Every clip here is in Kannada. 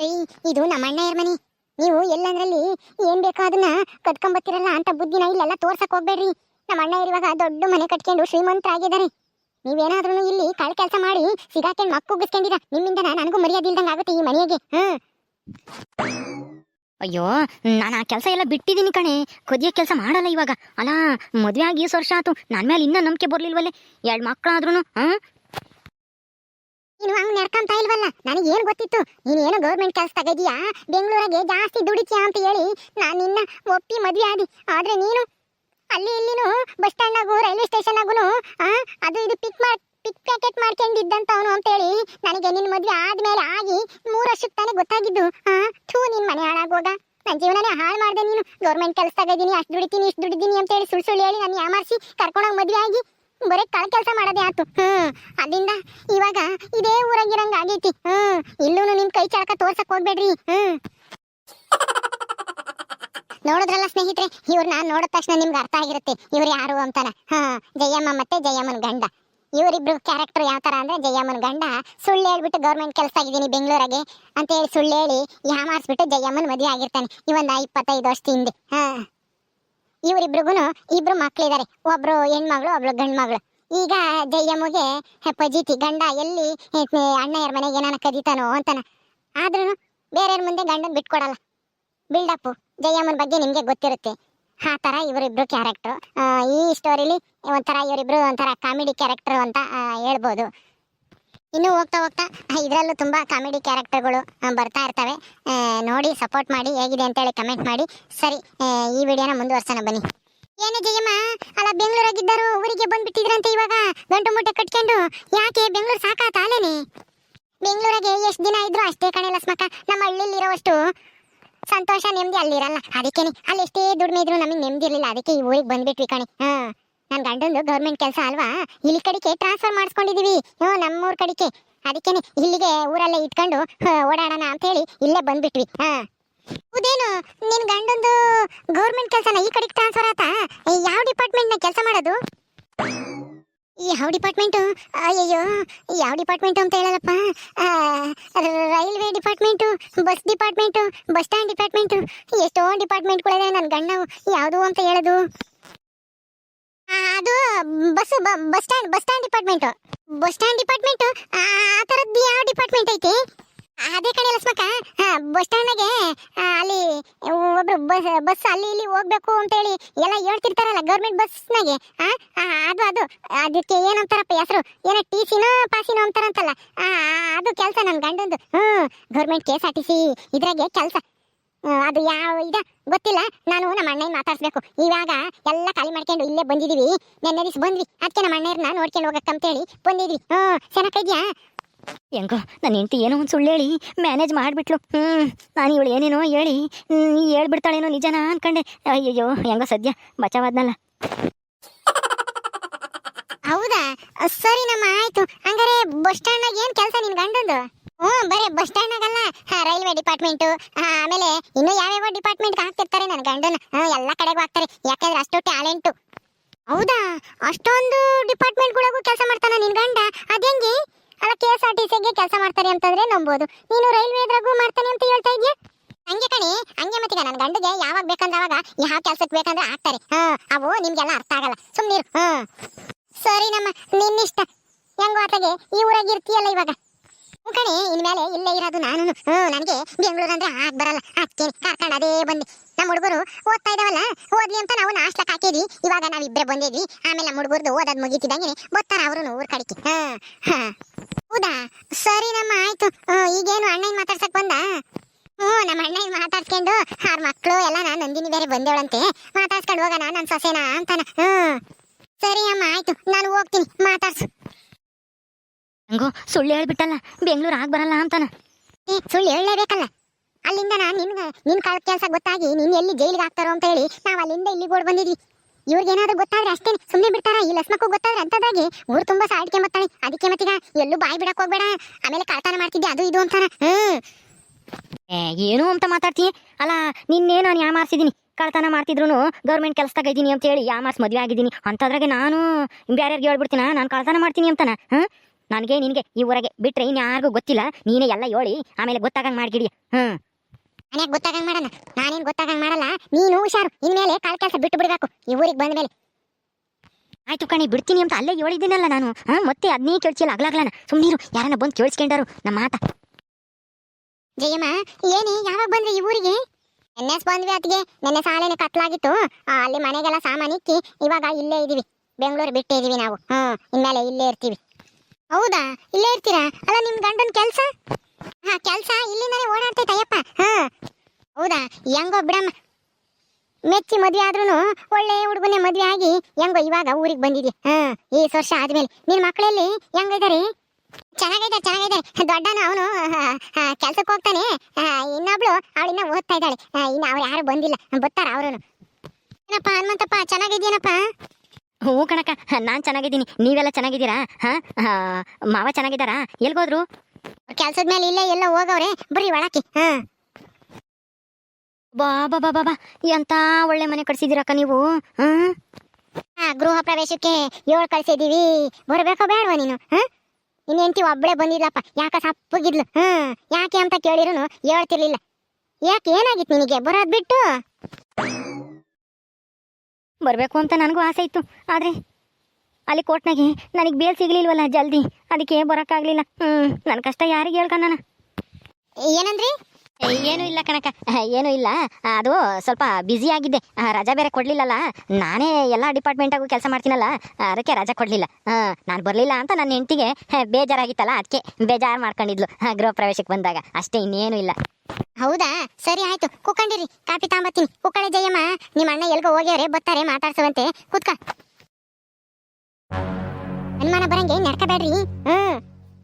ಏಯ್ ಇದು ನಮ್ಮ ಅಣ್ಣಯ್ಯರ ಮನಿ? ನೀವು ಎಲ್ಲಂದ್ರಲ್ಲಿ ಏನ್ ಬೇಕೋ ಅದನ್ನ ಕದ್ಕೊಂಬತ್ತಿರಲ್ಲ ಅಂತ ಬುದ್ಧಿನ ಇಲ್ಲೆಲ್ಲ ತೋರ್ಸಕ್ ಹೋಗ್ಬೇಡ್ರಿ. ನಮ್ಮ ಅಣ್ಣಯ್ಯರು ಇವಾಗ ದೊಡ್ಡ ಮನೆ ಕಟ್ಕೊಂಡು ಶ್ರೀಮಂತರಾಗಿದ್ದಾರೆ. ನೀವೇನಾದ್ರೂ ಇಲ್ಲಿ ಕಾಳು ಕೆಲಸ ಮಾಡಿ ಸಿಗಾಕೊಂಡು ಮಕ್ಕು ಉಗಿಸ್ಕೊಂಡಿರ ನಿಮ್ಮಿಂದ ನನಗೂ ಮರ್ಯಾದೆ ಇಲ್ದಂಗೆ ಆಗುತ್ತೆ ಈ ಮನೆಗೆ. ಹ್ಮ್ ಅಯ್ಯೋ, ನಾನು ಆ ಕೆಲಸ ಎಲ್ಲ ಬಿಟ್ಟಿದ್ದೀನಿ ಕಣೆ. ಕೊದಿಯೋ ಕೆಲಸ ಮಾಡಲ್ಲ ಇವಾಗ. ಅಲ್ಲ ಮದುವೆ ಆಗಿ ಈ ವರ್ಷ ಆಯ್ತು ನನ್ನ ಮೇಲೆ ಇನ್ನೂ ನಂಬಿಕೆ ಬರಲಿಲ್ವಲ್ಲೇ? ಎರಡು ಮಕ್ಕಳಾದ್ರೂ ಹಾಂ? ನೀನು ಹಂಗ್ ನಡ್ಕೊಂತ ಇಲ್ವಲ್ಲ? ನನಗೆ ಏನು ಗೊತ್ತಿತ್ತು? ನೀನು ಏನು ಗೌರ್ಮೆಂಟ್ ಕೆಲಸ ತಗದಿಯಾ? ಬೆಂಗಳೂರಿಗೆ ಜಾಸ್ತಿ ದುಡಿತೀಯಾ ಅಂತ ಹೇಳಿ ನಾನು ನಿನ್ನ ಒಪ್ಪಿ ಮದುವೆ ಆದಿ. ಆದ್ರೆ ನೀನು ಅಲ್ಲಿ ಇಲ್ಲಿನೂ ಬಸ್ ಸ್ಟ್ಯಾಂಡಾಗೂ, ರೈಲ್ವೆ ಸ್ಟೇಷನ್ನಾಗು ಅದು ಇದು ಪಿಕ್ ಮಾಡ್ ಪಿಕ್ ಪ್ಯಾಕೆಟ್ ಮಾಡ್ಕೊಂಡಿದ್ದಂತವನು ಅಂತೇಳಿ ನನಗೆ ನಿನ್ನ ಮದುವೆ ಆದ್ಮೇಲೆ ಆಗಿ ಮೂರು ವರ್ಷಕ್ಕೆ ತಾನೇ ಗೊತ್ತಾಗಿದ್ದು. ಆ, ಥೂ ನಿನ್ನ ಮನೆ ಹಾಳಾಗೋಗ ನನ್ನ ಜೀವನನೇ ಹಾಳು ಮಾಡ್ದೆ ನೀನು. ಗೌರ್ಮೆಂಟ್ ಕೆಲಸ ತಗದೀನಿ, ಅಷ್ಟು ದುಡಿತೀನಿ, ಇಷ್ಟು ದುಡಿದೀನಿ ಅಂತೇಳಿ ಸುಳ್ಳು ಸುಳ್ಳು ಹೇಳಿ ನಾನು ಯಾಮಾರಿಸಿ ಕರ್ಕೊಂಡೋಗಿ ಮದುವೆ ಆಗಿ ಬರೀ ಕಳ ಕೆಲಸ ಮಾಡೋದೇ ಆತು. ಹ್ಮ್, ಅಲ್ಲಿಂದ ಇವಾಗ ಇದೇ ಊರಾಗಿರಂಗ ಆಗೈತಿ. ಹ್ಮ್ ಇಲ್ಲೂ ನಿಮ್ ಕೈ ಚಳಕ ತೋರ್ಸಕ್ ಹೋಗ್ಬೇಡ್ರಿ. ಹ್ಮ್. ನೋಡಿದ್ರಲ್ಲ ಸ್ನೇಹಿತರೆ ಇವ್ರು ನಾನ್ ನೋಡಿದ ತಕ್ಷಣ ನಿಮ್ಗೆ ಅರ್ಥ ಆಗಿರುತ್ತೆ. ಇವ್ರು ಯಾರು ಅಂತಾನ. ಹಾ, ಜಯಮ್ಮ ಮತ್ತೆ ಜಯಮ್ಮನ ಗಂಡ. ಇವರಿಬ್ರು ಕ್ಯಾರೆಕ್ಟರ್ ಯಾವ ತರ ಅಂದ್ರೆ ಜಯಮ್ಮನ ಗಂಡ. ಸುಳ್ಳು ಹೇಳ್ಬಿಟ್ಟು ಗೌರ್ಮೆಂಟ್ ಕೆಲಸ ಆಗಿದ್ದೀನಿ ಬೆಂಗಳೂರಾಗೆ. ಅಂತ ಹೇಳಿ ಸುಳ್ಳು ಹೇಳಿ ಯಾಮಾರಿಸ್ಬಿಟ್ಟು ಜಯಮ್ಮನ ಮದುವೆ ಆಗಿರ್ತಾನೆ. ಇವೊಂದು ಇಪ್ಪತ್ತೈದು ವರ್ಷದ ಹಿಂದೆ. ಹಾ. ಇವರಿಬ್ರಿಗೂ ಇಬ್ರು ಮಕ್ಕಳಿದ್ದಾರೆ ಒಬ್ರು ಹೆಣ್ಮಗಳು, ಒಬ್ಳು ಗಂಡ್ ಮಗಳು ಈಗ ಜಯಮ್ಮಗೆ ಪಜೀತಿ ಗಂಡ ಎಲ್ಲಿ ಅಣ್ಣಯ್ಯರ ಮನೆಗೆ ಏನಾನ ಕದೀತಾನೋ ಅಂತಾನ. ಆದ್ರೂ ಬೇರೆಯವ್ರ ಮುಂದೆ ಗಂಡನ್ ಬಿಟ್ಕೊಡಲ್ಲ. ಬಿಲ್ಡಪ್ಪು, ಜಯಮ್ಮನ ಬಗ್ಗೆ ನಿಮ್ಗೆ ಗೊತ್ತಿರುತ್ತೆ. ಆ ಥರ ಇವರಿಬ್ರು ಕ್ಯಾರೆಕ್ಟ್ರು ಈ ಸ್ಟೋರಿಲಿ ಒಂಥರ ಇವರಿಬ್ರು ಒಂಥರ ಕಾಮಿಡಿ ಕ್ಯಾರೆಕ್ಟರ್ ಅಂತ ಹೇಳ್ಬೋದು. ಇನ್ನು ಹೋಗ್ತಾ ಹೋಗ್ತಾ ಇದರಲ್ಲೂ ತುಂಬ ಕಾಮಿಡಿ ಕ್ಯಾರೆಕ್ಟರ್ಗಳು ಬರ್ತಾ ಇರ್ತವೆ. ನೋಡಿ ಸಪೋರ್ಟ್ ಮಾಡಿ, ಹೇಗಿದೆ ಅಂತೇಳಿ ಕಮೆಂಟ್ ಮಾಡಿ. ಸರಿ ಈ ವಿಡಿಯೋನ ಮುಂದುವರ್ಸೋಣ ಬನ್ನಿ. ಏನು ಜಯಮ್ಮ? ಅಲ್ಲ, ಬೆಂಗಳೂರಾಗಿದ್ದರು? ಊರಿಗೆ ಬಂದ್ಬಿಟ್ಟಿದ್ರಂತೆ ಇವಾಗ? ಗಂಟು ಮುಟ್ಟೆ ಕಟ್ಕೊಂಡು? ಯಾಕೆ? ಬೆಂಗಳೂರು ಸಾಕಾ ಅಲ್ಲೇನೆ? ಬೆಂಗಳೂರಿಗೆ ಎಷ್ಟು ದಿನ ಇದ್ರು ಅಷ್ಟೇ ಕಣೆ ಲಸ್ಮಕ್ಕ. ನಮ್ಮ ಹಳ್ಳಿಲಿ ಇರೋವಷ್ಟು ಸಂತೋಷ, ನೆಮ್ಮದಿ ಅಲ್ಲಿರಲ್ಲ. ಅದಕ್ಕೇನೆ, ಅಲ್ಲಿ ಎಷ್ಟೇ ದುಡಿಮೆ ಇದ್ರು ನಮಗೆ ನೆಮ್ಮದಿ ಇರಲಿಲ್ಲ. ಅದಕ್ಕೆ ಈ ಊರಿಗೆ ಬಂದ್ಬಿಟ್ವಿ ಕಣೆ. ಹಾ. ನನ್ನ ಗಂಡಂದು ಗೌರ್ಮೆಂಟ್ ಕೆಲಸ ಅಲ್ವಾ? ಇಲ್ಲಿ ಕಡೆಗೆ ಟ್ರಾನ್ಸ್ಫರ್ ಮಾಡಿಸ್ಕೊಂಡಿದೀವಿ. ಹ್ಞೂ, ನಮ್ಮೂರ್ ಕಡೆಗೆ. ಅದಕ್ಕೇನೆ ಇಲ್ಲಿಗೆ ಊರಲ್ಲೇ ಇಟ್ಕೊಂಡು ಓಡಾಡೋಣ ಅಂತ ಹೇಳಿ ಇಲ್ಲೇ ಬಂದ್ಬಿಟ್ವಿ. ಹಾ. ಹೌದೇನು? ನಿನ್ ಗಂಡಂದು ಗೌರ್ಮೆಂಟ್ ಕೆಲಸನ ಈ ಕಡೆಗೆ ಟ್ರಾನ್ಸ್ಫರ್ ಆತಾ? ಯಾವ ಡಿಪಾರ್ಟ್ಮೆಂಟ್ನ ಕೆಲಸ ಮಾಡೋದು? ಯಾವ ಡಿಪಾರ್ಟ್ಮೆಂಟು ಅಯ್ಯಯ್ಯೋ ಯಾವ ಡಿಪಾರ್ಟ್ಮೆಂಟ್ ಅಂತ ಹೇಳಲ್ಲಪ್ಪ. Railway department bus department bus stand department ಎಷ್ಟೋ ಡಿಪಾರ್ಟ್ಮೆಂಟ್ಗಳಿದೆ ನನ್ನ ಗಂಡ. ಯಾವುದು ಅಂತ ಹೇಳೋದು? ಅದು bus bus stand bus stand department. Bus stand department? ಆ ತರದ್ದು ಯಾವ ಡಿಪಾರ್ಟ್ಮೆಂಟ್ ಐತಿ? ಅದೇ ಕಡೆ ಲಕ್ಷ್ಮಕ್ಕ. ಬಸ್ ಸ್ಟ್ಯಾಂಡ್ನಾಗೆ ಅಲ್ಲಿ ಒಬ್ರು ಬಸ್ ಅಲ್ಲಿ ಇಲ್ಲಿ ಹೋಗ್ಬೇಕು ಅಂತೇಳಿ ಎಲ್ಲ ಹೇಳ್ತಿರ್ತಾರಲ್ಲ ಗೌರ್ಮೆಂಟ್ ಬಸ್ನಾಗೆ ಅದು ಅದು. ಅದಕ್ಕೆ ಏನಂತಾರಪ್ಪ ಹೆಸರು. ಏನ ಟಿ ಸಿನೋ ಪಾಸಿನೋ ಅಂತಾರಂತಲ್ಲ. ಅದು ಕೆಲಸ ನನ್ನ ಗಂಡಂದು. ಹ್ಞೂ government K S R T ಇದ್ರಾಗೆ ಕೆಲಸ. ಅದು ಯಾವ ಇದ? ಗೊತ್ತಿಲ್ಲ. ನಾನು ನಮ್ಮ ಅಣ್ಣನ ಮಾತಾಡ್ಸ್ಬೇಕು. ಇವಾಗ ಎಲ್ಲ ಖಾಲಿ ಮಾಡ್ಕೊಂಡು ಇಲ್ಲೇ ಬಂದಿದೀವಿ. ನೆನ್ನೆ ದಿವಸ ಬಂದ್ವಿ. ಅದಕ್ಕೆ ನಮ್ಮ ಅಣ್ಣರನ್ನ ನೋಡ್ಕೊಂಡು ಹೋಗಕ್ಕಂತೇಳಿ ಬಂದಿದ್ವಿ. ಹ್ಞೂ ಚೆನ್ನಾಗಿದ್ಯಾ ಹೆಂಗೋ ನನ್ನ ಹೆಂಡತಿ ಏನೋ ಒಂದು ಸುಳ್ಳು ಹೇಳಿ ಮ್ಯಾನೇಜ್ ಮಾಡಿಬಿಟ್ಲು. ಹ್ಞೂ ನಾನು ಇವಳು ಏನೇನೋ ಹೇಳಿ ಹೇಳ್ಬಿಡ್ತಾಳೇನೋ ನಿಜನಾ ಅನ್ಕಂಡೆ. ಅಯ್ಯಯ್ಯೋ, ಹೆಂಗೋ ಸದ್ಯ ಬಚಾವಾದ್ನಲ್ಲ ಸರಿ ನಮ್ಮ ಆಯ್ತು. ಹಂಗಾರೆ ಬಸ್ ಸ್ಟ್ಯಾಂಡ್ನಾಗ ಏನ್ ಕೆಲಸ ನಿನ್ ಗಂಡಂದು? ಹ್ಞೂ, ಬರೀ ಬಸ್ ಸ್ಟ್ಯಾಂಡ್ನಾಗಲ್ಲ ರೈಲ್ವೆ ಡಿಪಾರ್ಟ್ಮೆಂಟು ಆಮೇಲೆ ಇನ್ನು ಯಾವ್ಯಾವ ಡಿಪಾರ್ಟ್ಮೆಂಟ್ ಹಾಕ್ತಿರ್ತಾರೆ ನನ್ನ ಗಂಡನ. ಎಲ್ಲ ಕಡೆಗೂ ಹಾಕ್ತಾರೆ. ಯಾಕಂದ್ರೆ ಅಷ್ಟು ಟ್ಯಾಲೆಂಟು ಹೌದಾ? ಅಷ್ಟೊಂದು ಡಿಪಾರ್ಟ್ಮೆಂಟ್ಗಳಿಗೂ ಕೆಲಸ ಮಾಡ್ತಾನ ನಿನ್ ಗಂಡ? ಅದೇಂಗೆ ಅಲ್ಲ ಕೆ ಎಸ್ ಆರ್ ಟಿ ಸಿಗೆ ಕೆಲಸ ಮಾಡ್ತಾರೆ ಅಂತಂದ್ರೆ ನಂಬೋದು. ನೀನು ರೈಲ್ವೆದ್ರಾಗೂ ಮಾಡ್ತಾನೆ ಅಂತ ಹೇಳ್ತಾ ಇದೀಯ? ಹಂಗೆ ಕಣಿ, ಹಂಗೆ ಮತ್ತೀಗ ನನ್ನ ಗಂಡಗೆ ಯಾವಾಗ ಬೇಕಂದ್ರೆ ಅವಾಗ ಯಾವ ಕೆಲ್ಸಕ್ಕೆ ಬೇಕಂದ್ರೆ ಹಾಕ್ತಾರೆ. ಹಾ, ಅವು ನಿಮ್ಗೆಲ್ಲ ಅರ್ಥ ಆಗಲ್ಲ. ಸುಮ್ಮನೆ ಹಾ. ಸರಿ ನಮ್ಮ ನಿನ್ನಿಷ್ಟ. ಹೆಂಗೋ ಆತಗೆ ಈ ಊರಾಗ ಇರ್ತೀಯಲ್ಲ ಇವಾಗ. ಕಣೆ, ಇನ್ಮೇಲೆ ಇಲ್ಲೇ ಇರೋದು ನಾನು ಹ್ಞೂ ನನಗೆ ಬೆಂಗಳೂರು ಅಂದ್ರೆ ಆಗ್ ಬರಲ್ಲ. ಅದಕ್ಕೆ ಕರ್ಕೊಂಡು ಅದೇ ಬಂದು. ನಮ್ಮ ಹುಡುಗರು ಓದ್ತಾ ಇದಾವಲ್ಲ, ಓದ್ಲಿ ಅಂತ ನಾವು ನಾಷ್ಟಕ್ಕೆ ಹಾಕಿದ್ವಿ. ಇವಾಗ ನಾವಿಬ್ಬರೇ ಬಂದಿದ್ವಿ. ಆಮೇಲೆ ನಮ್ಮ ಹುಡುಗರ್ದು ಓದೋದು ಮುಗಿತಿದ್ದಂಗೆ ಬರ್ತಾರ ಅವರು ಊರು ಕಡೆಗೆ. ಹಾ ಹೌದಾ? ಸರಿ ನಮ್ಮ, ಆಯ್ತು. ಈಗೇನು ಅಣ್ಣನ ಮಾತಾಡ್ಸಕ್ಕೆ ಬಂದ? ಹ್ಞೂ ನಮ್ಮ ಅಣ್ಣನ ಮಾತಾಡ್ಸ್ಕೊಂಡು ಅವ್ರ ಮಕ್ಕಳು ಎಲ್ಲ ನಾನು ನಂದಿನಿ ಬೇರೆ ಬಂದೇಳಂತೆ. ಮಾತಾಡ್ಸ್ಕೊಂಡು ಹೋಗೋಣ ನನ್ನ ಸೊಸೆನಾ ಅಂತಾನ. ಹ್ಞೂ ಸರಿ ಅಮ್ಮ ಆಯ್ತು. ನಾನು ಹೋಗ್ತೀನಿ. ಮಾತಾಡ್ಸು. ಹೆಂಗೋ ಸುಳ್ಳು ಹೇಳ್ಬಿಟ್ಟಲ್ಲ. ಬೆಂಗಳೂರು ಆಗಿ ಬರಲ್ಲ ಅಂತಾನ. ಏ ಸುಳ್ಳು ಹೇಳಲೇಬೇಕಲ್ಲ. ಅಲ್ಲಿಂದ ನಾನು ನಿನ್ನ ನಿನ್ನ ಕಾಲ ಕೆಲಸ ಗೊತ್ತಾಗಿ ನೀನು ಎಲ್ಲಿ ಜೈಲಿಗೆ ಹಾಕ್ತಾರೋ ಅಂತ ಹೇಳಿ ನಾವು ಅಲ್ಲಿಂದ ಇಲ್ಲಿಗೆ ಓಡ್ ಬಂದಿದ್ವಿ. ಇವ್ರಿಗೇನಾದ್ರೂ ಗೊತ್ತಾದ್ರೆ ಅಷ್ಟೇ ಸುಮ್ಮನೆ ಬಿಡ್ತಾರ? ಈ ಲಸ್ಮಕ್ಕೂ ಗೊತ್ತಾದ್ರೆ ಅಂತದಾಗಿ ಊರು ತುಂಬಾ ಸಾಡ್ಕೆ ಮತ್ತಾಳೆ. ಅದಕ್ಕೆ ಮತ್ತೀಗ ಎಲ್ಲೂ ಬಾಯಿ ಬಿಡಕ್ಕೆ ಹೋಗ್ಬೇಡ. ಆಮೇಲೆ ಕಳ್ತನ ಮಾಡ್ತಿದ್ದೆ ಅದು ಇದು ಅಂತಾರ ಏ ಏನು ಅಂತ ಮಾತಾಡ್ತೀನಿ ಅಲ್ಲ ನಿನ್ನೆ ನಾನು ಯಾಮಾರ್ಸಿದ್ದೀನಿ ಕಳ್ತನ ಮಾಡ್ತಿದ್ರು ಗೌರ್ಮೆಂಟ್ ಕೆಲಸದಾಗ ಇದ್ದೀನಿ ಅಂತ ಹೇಳಿ ಯಾಮಾರ್ಸ್ ಮದುವೆ ಆಗಿದ್ದೀನಿ? ಅಂಥದ್ರಾಗೆ ನಾನು ಬೇರೆಯವ್ರಿಗೆ ಹೇಳ್ಬಿಡ್ತೀನ? ನಾನು ಕಳ್ತನ ಮಾಡ್ತೀನಿ ಅಂತಾನ ಹಾಂ? ನನಗೆ ನಿನಗೆ ಈ ಊರಾಗೆ ಬಿಟ್ರೆ ಇನ್ಯಾರಿಗೂ ಗೊತ್ತಿಲ್ಲ. ನೀನೇ ಎಲ್ಲ ಹೇಳಿ ಆಮೇಲೆ ಗೊತ್ತಾಗಂಗೆ ಮಾಡ್ಗಿಡಿ ಹ್ಞೂ ನನಗೆ ಗೊತ್ತಾಗಂಗೆ ಮಾಡೋಣ ನಾನೇನು ಗೊತ್ತಾಗಂಗೆ ಮಾಡಲ್ಲ? ನೀನು ಹುಷಾರು ಇನ್ಮೇಲೆ ಕಾಲ್ ಕೆಲಸ ಬಿಟ್ಟು ಬಿಡಬೇಕು ಈ ಊರಿಗೆ ಬಂದ ಮೇಲೆ ಆಯ್ತು ಕಣಿ ಬಿಡ್ತೀನಿ ಅಂತ ಅಲ್ಲೇ ಹೇಳಿದ್ದೀನಲ್ಲ ನಾನು ಹಾಂ? ಮತ್ತೆ ಅದನ್ನೇ ಕೇಳಿಸಿಲ್ಲ ಅಗ್ಲಾಗ್ಲಾನ. ಸುಮ್ಮನೀರು ಯಾರನ್ನ ಬಂದು ಕೇಳಿಸ್ಕೊಂಡಾರು ನಮ್ಮ ಮಾತ. ಜಯಮ್ಮ, ಏನಿ, ಯಾವಾಗ ಬಂದ್ರಿ ಈ ಊರಿಗೆ? ನೆನ್ನೆ ಬಂದ್ವಿ ಅತ್ತಿಗೆ, ನೆನ್ನೆ ಸಾಲೇನೆ ಕತ್ಲಾಗಿತ್ತು. ಅಲ್ಲಿ ಮನೆಗೆಲ್ಲ ಸಾಮಾನು ಇಕ್ಕಿ, ಇವಾಗ ಇಲ್ಲೇ ಇದೀವಿ. ಬೆಂಗಳೂರು ಬಿಟ್ಟಿದೀವಿ ನಾವು. ಹ್ಮ್ ಇನ್ಮೇಲೆ ಇಲ್ಲೇ ಇರ್ತೀವಿ. ಹೌದಾ? ಇಲ್ಲೇ ಇರ್ತೀರಾ? ಅಲ್ಲ, ನಿಮ್ ಗಂಡನ ಕೆಲಸ? ಹಾ, ಕೆಲಸ ಇಲ್ಲಿಂದಾನೆ ಓಡಾಡ್ತೈತಯ್ಯಪ್ಪ ಹಾ ಹೌದಾ? ಹೆಂಗೋ ಬಿಡಮ್ಮ. ಮೆಚ್ಚಿ ಮದ್ವೆ ಆದ್ರೂನು ಒಳ್ಳೆ ಹುಡುಗನೇ ಮದ್ವೆ ಆಗಿ ಹೆಂಗೋ ಇವಾಗ ಊರಿಗೆ ಬಂದಿದ್ಯಾ? ಹಾ ಈ ವರ್ಷ ಆದ್ಮೇಲೆ. ನಿನ್ ಮಕ್ಕಳಲ್ಲಿ ಹೆಂಗಿದಾರೆ? ಚೆನ್ನಾಗೈತೆ ಚೆನ್ನಾಗೈತೆ. ದೊಡ್ಡನ ಅವನು ಕೆಲ್ಸಕ್ಕೆ ಹೋಗ್ತಾನೆ. ಇನ್ನೊಬ್ಳು ಇನ್ನೊಬ್ಳು ಅವಳಿನ್ನ ಓದ್ತಾ ಇದ್ದಾಳೆ. ಇನ್ನು ಅವ್ರು ಯಾರು ಬಂದಿಲ್ಲ. ಬರ್ತಾರ ಅವ್ರು ಏನಪ್ಪ ಹನುಮಂತಪ್ಪ ಚೆನ್ನಾಗಿದ್ಯೇನಪ್ಪ ಹ್ಞೂ ಕಣಕ ನಾನು ಚೆನ್ನಾಗಿದ್ದೀನಿ. ನೀವೆಲ್ಲ ಚೆನ್ನಾಗಿದ್ದೀರಾ? ಹಾ ಮಾವ ಚೆನ್ನಾಗಿದ್ದಾರಾ? ಎಲ್ಗೋದ್ರು ಕೆಲ್ಸದ ಮೇಲೆ ಇಲ್ಲೇ ಎಲ್ಲ ಹೋಗವ್ರೆ. ಬರ್ರಿ ಒಳಕ್ಕೆ. ಹಾ. ಬಾಬಾ ಬಾ ಬಾ ಬಾ ಬಾ. ಎಂತ ಒಳ್ಳೆ ಮನೆ ಕಟ್ಸಿದ್ದೀರಕ್ಕ ನೀವು? ಹಾಂ? ಗೃಹ ಪ್ರವೇಶಕ್ಕೆ ಏಳು ಕಳ್ಸಿದೀವಿ ಬರಬೇಕೋ ಬೇಡವಾ ನೀನು? ಹಾ? ನಿನ್ನ ಹೆಂಡತಿ ಒಬ್ಬಳೆ ಬಂದಿಲ್ಲಪ್ಪ ಯಾಕ ಸಪ್ಪಗಿದ್ಲು? ಹ್ಮ್, ಯಾಕೆ ಅಂತ ಕೇಳಿರುನು ಹೇಳ್ತಿರ್ಲಿಲ್ಲ. ಯಾಕೆ ಏನಾಗಿತ್ತು ನಿನಗೆ? ಬರೋದ್ ಬಿಟ್ಟು. ಬರಬೇಕು ಅಂತ ನನಗೂ ಆಸೆ ಇತ್ತು. ಆದರೆ ಅಲ್ಲಿ ಕೋಟ್ನಾಗೆ ನನಗೆ ಬೇಲ್ ಸಿಗಲಿಲ್ವಲ್ಲ ಜಲ್ದಿ. ಅದಕ್ಕೆ ಬರೋಕ್ಕಾಗಲಿಲ್ಲ. ಹ್ಞೂ ನನ್ನ ಕಷ್ಟ ಯಾರಿಗೆ ಹೇಳ್ಕಣ್ಣ ಏನಂದ್ರಿ? ಏನೂ ಇಲ್ಲ ಕಣಕ ಏನು ಇಲ್ಲ. ಅದು ಸ್ವಲ್ಪ ಬ್ಯುಸಿ ಆಗಿದ್ದೆ. ರಜಾ ಬೇರೆ ಕೊಡಲಿಲ್ಲಲ್ಲ. ನಾನೇ ಎಲ್ಲ ಡಿಪಾರ್ಟ್ಮೆಂಟಾಗೂ ಕೆಲಸ ಮಾಡ್ತೀನಲ್ಲ. ಅದಕ್ಕೆ ರಜಾ ಕೊಡಲಿಲ್ಲ. ನಾನು ಬರಲಿಲ್ಲ ಅಂತ ನನ್ನ ಹೆಂಡತಿಗೆ ಬೇಜಾರಾಗಿತ್ತಲ್ಲ ಅದಕ್ಕೆ ಬೇಜಾರು ಮಾಡ್ಕೊಂಡಿದ್ಲು ಗೃಹ ಪ್ರವೇಶಕ್ಕೆ ಬಂದಾಗ. ಅಷ್ಟೇ ಇನ್ನೇನು ಇಲ್ಲ. ಹೌದಾ? ಸರಿ ಆಯ್ತು. ಕುಕ್ಕಂಡಿರಿ ಕಾಫಿ ತಾಂಬತ್ತೀನಿ. ಕುಕ್ಕಳೆ ಜಯಮ್ಮ. ನಿಮ್ಮ ಅಣ್ಣ ಎಲ್ಗೋ ಹೋಗ್ಯವ್ರೆ ಬರ್ತಾರೆ, ಮಾತಾಡ್ಸವಂತೆ. ಕುತ್ಕ. ಅನುಮಾನ ಬರಂಗೆ, ನಡ್ಕಬೇಡ್ರಿ. ಹ್ಮ್.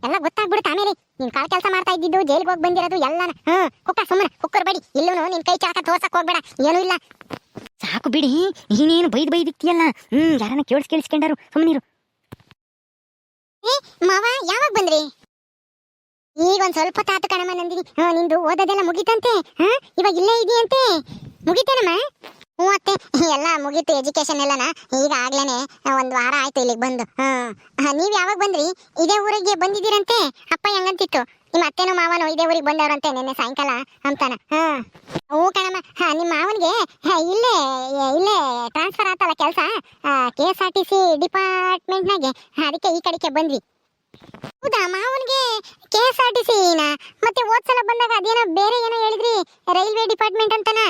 ಎಲ್ಲ ಗೊತ್ತಾಗ್ಬಿಡುತ್ತೆ ಆಮೇಲೆ. ನೀನ್ ಕಾಲ್ ಕೆಲಸ ಮಾಡ್ತಾ ಇದ್ದಿದ್ದು ಜೈಲ್ಗೆ ಹೋಗಿ ಬಂದಿರೋದು ಎಲ್ಲಾನ. ಹ್ಮ್ ಕುಕ್ಕ ಸುಮ್ಮನೆ ಕುಕ್ಕರ್ ಬೇಡಿ. ಇಲ್ಲೂ ನಿನ್ ಕೈ ಚಾಕ ತೋರ್ಸಕ್ ಹೋಗ್ಬೇಡ. ಏನೂ ಇಲ್ಲ. ಸಾಕು ಬಿಡಿ. ನೀನೇನು ಬೈದ್ ಬೈದಿಕ್ತಿಯಲ್ಲ ಹ್ಮ್ ಯಾರನ್ನ ಕೇಳಿಸ್ ಕೇಳಿಸ್ಕೊಂಡಾರು? ಸುಮ್ಮನಿರು ಮಾವ ಯಾವಾಗ ಬಂದ್ರಿ? ಈಗ ಒಂದ್ ಸ್ವಲ್ಪ ತಾತು ಕಣಮ್ಮ ನಂದಿನಿ. ಹಾ ನಿಂದು ಓದೋದೆಲ್ಲ ಮುಗೀತಂತೆ? ಹಾ ಇವಾಗ ಇಲ್ಲೇ ಇದೆಯಂತೆ? ಮುಗೀತೇನಮ್ಮ? ಹ್ಞೂ ಅತ್ತೆ. ಎಲ್ಲ ಮುಗೀತು ಎಜುಕೇಶನ್ ಎಲ್ಲನ. ಈಗ ಆಗ್ಲೇನೆ. ಒಂದ್ ವಾರ ಆಯ್ತು ಇಲ್ಲಿಗೆ ಬಂದು. ಹಾ, ನೀವ್ ಯಾವಾಗ ಬಂದ್ರಿ? ಇದೇ ಊರಿಗೆ ಬಂದಿದ್ದೀರಂತೆ? ಅಪ್ಪ ಹೆಂಗಂತಿತ್ತು? ನಿಮ್ಮ ಅತ್ತೆನೋ ಮಾವನೋ ಇದೇ ಊರಿಗೆ ಬಂದವರಂತೆ ನಿನ್ನೆ ಸಾಯಂಕಾಲ ಅಂತಾನ. ಹಾ. ಹ್ಞೂ ಕಣಮ್ಮ. ಹಾ ನಿಮ್ಮ ಮಾವನಿಗೆ ಇಲ್ಲೇ ಇಲ್ಲೇ ಟ್ರಾನ್ಸ್ಫರ್ ಆತಲ್ಲ ಕೆಲಸ? K S R T C ಡಿಪಾರ್ಟ್ಮೆಂಟ್ನಾಗೆ. ಅದಕ್ಕೆ ಈ ಕಡೆಗೆ ಬಂದ್ವಿ. ಹೌದಾ? ಮಾವನ್ಗೆ ಕೆ ಎಸ್ ಆರ್ ಟಿ ಸಿನ ಮತ್ತೆ ಹೋದ್ಸಲ ಬಂದಾಗ ಅದೇನೋ ಬೇರೆ ಏನೋ ಹೇಳಿದ್ರಿ ರೈಲ್ವೆ ಡಿಪಾರ್ಟ್ಮೆಂಟ್ ಅಂತನ?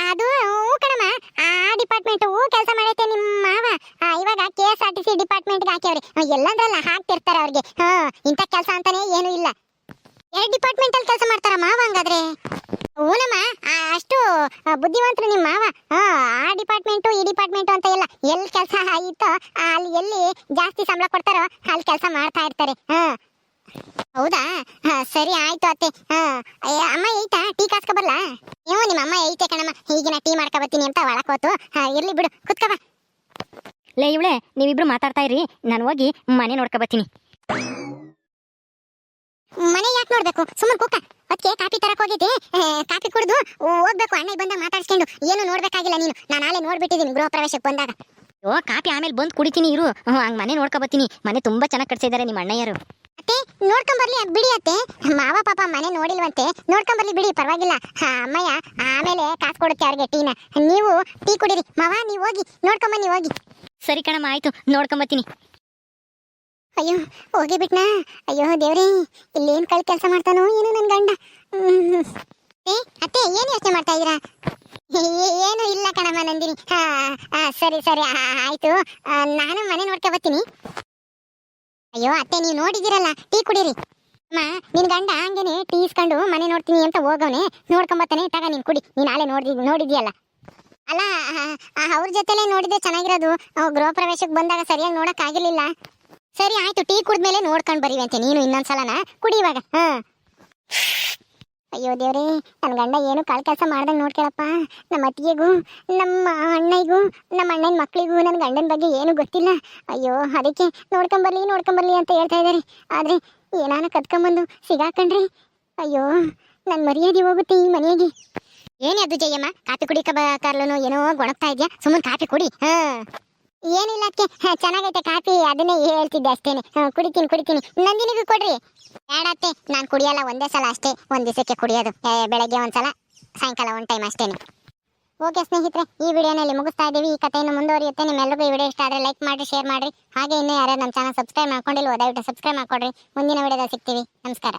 ಅದು, ಹ್ಞೂ ಕಣಮ್ಮ. ಆ ಡಿಪಾರ್ಟ್ಮೆಂಟ್ ಕೆಲಸ ಮಾಡೈತೆ ನಿಮ್ಮ ಮಾವ. ಇವಾಗ K S R T C ಡಿಪಾರ್ಟ್ಮೆಂಟ್ಗೆ ಹಾಕ್ಯವ್ರಿ. ಎಲ್ಲಂದ್ರಲ್ಲ ಹಾಕ್ತಿರ್ತಾರೆ ಅವ್ರಿಗೆ. ಹಾ ಇಂಥ ಕೆಲಸ ಅಂತಾನೆ ಏನು ಇಲ್ಲ. ಎರಡು ಡಿಪಾರ್ಟ್ಮೆಂಟ್ ಅಲ್ಲಿ ಕೆಲಸ ಮಾಡ್ತಾರ ಮಾವ ಹಂಗಾದ್ರೆ? ಹೂನಮ್ಮ ಅಷ್ಟು ಬುದ್ಧಿವಂತರು ನಿಮ್ಮ ಮಾವ. ಆ ಡಿಪಾರ್ಟ್ಮೆಂಟು ಈ ಡಿಪಾರ್ಟ್ಮೆಂಟು ಅಂತ ಇಲ್ಲ ಎಲ್ಲಿ ಕೆಲಸ ಇತ್ತೋ ಅಲ್ಲಿ ಎಲ್ಲಿ ಜಾಸ್ತಿ ಸಂಬಳ ಕೊಡ್ತಾರೋ, ಅಲ್ಲಿ ಕೆಲಸ ಮಾಡ್ತಾ ಇರ್ತಾರೆ. ಸರಿ ಆಯ್ತು ಅತ್ತೆ. ಅಮ್ಮ ಐತಾ ಟೀ ಕಾಸ್ಕ ಬರ್ಲಾ? ನೀವು ನಿಮ್ಮ ಅಮ್ಮ ಐತೆ ಕಣಮ್ಮ. ಈಗಿನ ಟೀ ಮಾಡ್ಕೊ ಬರ್ತೀನಿ ಅಂತ ಒಳಕ್ ಹೋತು. ಇರ್ಲಿ ಬಿಡು. ಕುತ್ಕವ ಲೇ ಇವಳೆ ನೀವಿಬ್ರು ಮಾತಾಡ್ತಾ ಇರಿ. ನಾನು ಹೋಗಿ ಮನೆ ನೋಡ್ಕೊ ಬರ್ತೀನಿ. ಮನೆ ಯಾಕೆ ನೋಡ್ಬೇಕು? ಸುಮ್ಮನೆ ಕೂಕ. ಅದಕ್ಕೆ ಕಾಫಿ ತರಕ್ ಹೋಗಿದ್ದೆ? ಕಾಫಿ ಕುಡಿದು ಹೋಗ್ಬೇಕು. ಅಣ್ಣ ಬಂದಾಗ ಮಾತಾಡ್ಸ್ಕೊಂಡು. ಏನು ನೋಡ್ಬೇಕಾಗಿಲ್ಲ ನೀನು. ನಾನು ನಾಳೆ ನೋಡ್ಬಿಟ್ಟಿದ್ದೀನಿ ಗೃಹ ಪ್ರವೇಶಕ್ಕೆ ಬಂದಾಗ. ಓ ಕಾಪಿ ಆಮೇಲೆ ಬಂದು ಕುಡಿತೀನಿ ಇರು. ಹಂಗೆ ಮನೆ ನೋಡ್ಕೊ ಬರ್ತೀನಿ. ಮನೆ ತುಂಬಾ ಚೆನ್ನಾಗಿ ಕಟ್ಸಿದ್ದಾರೆ ನಿಮ್ಮ ಅಣ್ಣಯ್ಯರು. ಅತ್ತೆ ನೋಡ್ಕೊಂಬರ್ಲಿ ಅದ್ ಬಿಡಿ ಅತ್ತೆ. ಮಾವ ಪಾಪ ಮನೆ ನೋಡಿಲ್ವಂತೆ. ನೋಡ್ಕೊಂಬರ್ಲಿ ಬಿಡಿ ಪರವಾಗಿಲ್ಲ. ಹಾ, ಅಮ್ಮಯ್ಯ ಆಮೇಲೆ ಕಾಸು ಕೊಡುತ್ತೆ ಅವ್ರಿಗೆ ಟೀನ. ನೀವು ಟೀ ಕುಡೀರಿ. ಮಾವ ನೀವು ಹೋಗಿ. ನೋಡ್ಕೊಂಬನ್ನಿ ಹೋಗಿ. ಸರಿ ಕಣಮ್ಮ ಆಯ್ತು. ನೋಡ್ಕೊಂಬತ್ತೀನಿ ಅಯ್ಯೋ ಹೋಗಿ ಬಿಟ್ನಾ? ಅಯ್ಯೋ ದೇವ್ರಿ ಇಲ್ಲೇನ್ ಕಳ್ ಕೆಲಸ ಮಾಡ್ತಾನೋ ಏನು ನನ್ ಗಂಡ. ಏ ಅತ್ತೆ ಏನ್ ಯೋಚನೆ ಮಾಡ್ತಾ ಇದೀರಾ ಏನು ಇಲ್ಲ ಕಣಮ್ಮ ನಂದಿನಿ. ಹಾ ಸರಿ ಸರಿ ಆಯ್ತು. ನಾನು ಮನೆ ನೋಡ್ಕೊ ಬರ್ತೀನಿ. ಅಯ್ಯೋ, ಅತ್ತೆ, ನೀವು ನೋಡಿದಿರಲ್ಲ ಟೀ ಕುಡೀರಿ. ಅಮ್ಮ, ನಿನ್ ಗಂಡ ಹಂಗೇನೆ ಟೀ ಇಸ್ಕೊಂಡು ಮನೆ ನೋಡ್ತೀನಿ ಅಂತ ಹೋಗವನೆ. ನೋಡ್ಕೊಂಬತ್ತಾನೆ ತಗ ನೀನ್ ಕುಡಿ. ನೀನ್ ನಾಳೆ ನೋಡಿದ್, ನೋಡಿದ್ಯಲ್ಲ. ಅಲ್ಲ ಅವ್ರ ಜೊತೆಲೆ ನೋಡಿದ್ರೆ ಚೆನ್ನಾಗಿರೋದು. ಗೃಹ ಪ್ರವೇಶಕ್ಕೆ ಬಂದಾಗ ಸರಿಯಾಗಿ ನೋಡಕ್ ಆಗಿರ್ಲಿಲ್ಲ. ಸರಿ, ಆಯ್ತು, ಟೀ ಕುಡ್ದ್ಮೇಲೆ ನೋಡ್ಕೊಂಡ್ ಬರೀವಂತೆ. ನೀನು ಇನ್ನೊಂದ್ಸಲನ ಕುಡಿ ಇವಾಗ. ಹಾ. ಅಯ್ಯೋ ದೇವ್ರಿ ನನ್ನ ಗಂಡ ಏನು ಕಾಳು ಕೆಲಸ ಮಾಡ್ದಂಗೆ ನೋಡ್ಕೊಳಪ್ಪ. ನಮ್ಮ ಅತ್ತಿಗೆಗೂ, ನಮ್ಮ ಅಣ್ಣಿಗೂ ನಮ್ಮ ಅಣ್ಣನ ಮಕ್ಕಳಿಗೂ ನನ್ನ ಗಂಡನ ಬಗ್ಗೆ ಏನು ಗೊತ್ತಿಲ್ಲ. ಅಯ್ಯೋ, ಅದಕ್ಕೆ ನೋಡ್ಕೊಂಬರ್ಲಿ ನೋಡ್ಕೊಂಬರ್ಲಿ ಅಂತ ಹೇಳ್ತಾ ಇದ್ದಾರೆ. ಆದರೆ ಏನಾನ ಕದ್ಕೊಂಬಂದು ಸಿಗಾಕಂಡ್ರಿ ಅಯ್ಯೋ ನನ್ನ ಮರ್ಯಾದೆ ಹೋಗುತ್ತೆ ಈ ಮನೆಗೆ. ಏನೇ ಅದು ಜಯಮ್ಮ ಕಾಫಿ ಬಾ ಕರ್ಲನು ಏನೋ ಗೊಣಗ್ತಾ ಇದೆಯಾ? ಸುಮ್ಮನೆ ಕಾಫಿ ಕುಡಿ, ಹಾ. ಏನಿಲ್ಲ ಅದಕ್ಕೆ ಚೆನ್ನಾಗೈತೆ ಕಾಫಿ, ಅದನ್ನೇ ಹೇಳ್ತಿದ್ದೆ ಅಷ್ಟೇನೆ. ಕುಡಿತೀನಿ ಕುಡಿತೀನಿ. ನಂದಿನಿಗೂ ಕೊಡ್ರಿ. ಬೇಡತ್ತೆ ನಾನು ಕುಡಿಯಲ್ಲ, ಒಂದೇ ಸಲ ಅಷ್ಟೇ. ಒಂದ್ ದಿವಸಕ್ಕೆ ಕುಡಿಯೋದು. ಬೆಳಗ್ಗೆ ಒಂದ್ಸಲ, ಸಾಯಂಕಾಲ ಒಂದು ಟೈಮ್ ಅಷ್ಟೇನೆ. ಓಕೆ ಸ್ನೇಹಿತರೆ, ಈ ವಿಡಿಯೋನಲ್ಲಿ ಮುಗಿಸ್ತಾ ಇದ್ದೀವಿ. ಈ ಕಥೆಯನ್ನು ಮುಂದುವರಿಯುತ್ತೆ. ನಿಮ್ಮೆಲ್ಲರಿಗೂ ಈ ವಿಡಿಯೋ ಇಷ್ಟ ಆದರೆ ಲೈಕ್ ಮಾಡಿ ಶೇರ್ ಮಾಡಿ ಹಾಗೆ ಇನ್ನೂ ಯಾರು ನಮ್ಮ ಚಾನಲ್ ಸಬ್ಸ್ಕ್ರೈಬ್ ಮಾಡ್ಕೊಂಡಿಲ್ಲ ದಯವಿಟ್ಟು ಸಬ್ಸ್ಕ್ರೈಬ್ ಮಾಡ್ಕೊಡ್ರಿ. ಮುಂದಿನ ವಿಡಿಯೋದಲ್ಲಿ ಸಿಗ್ತೀವಿ. ನಮಸ್ಕಾರ.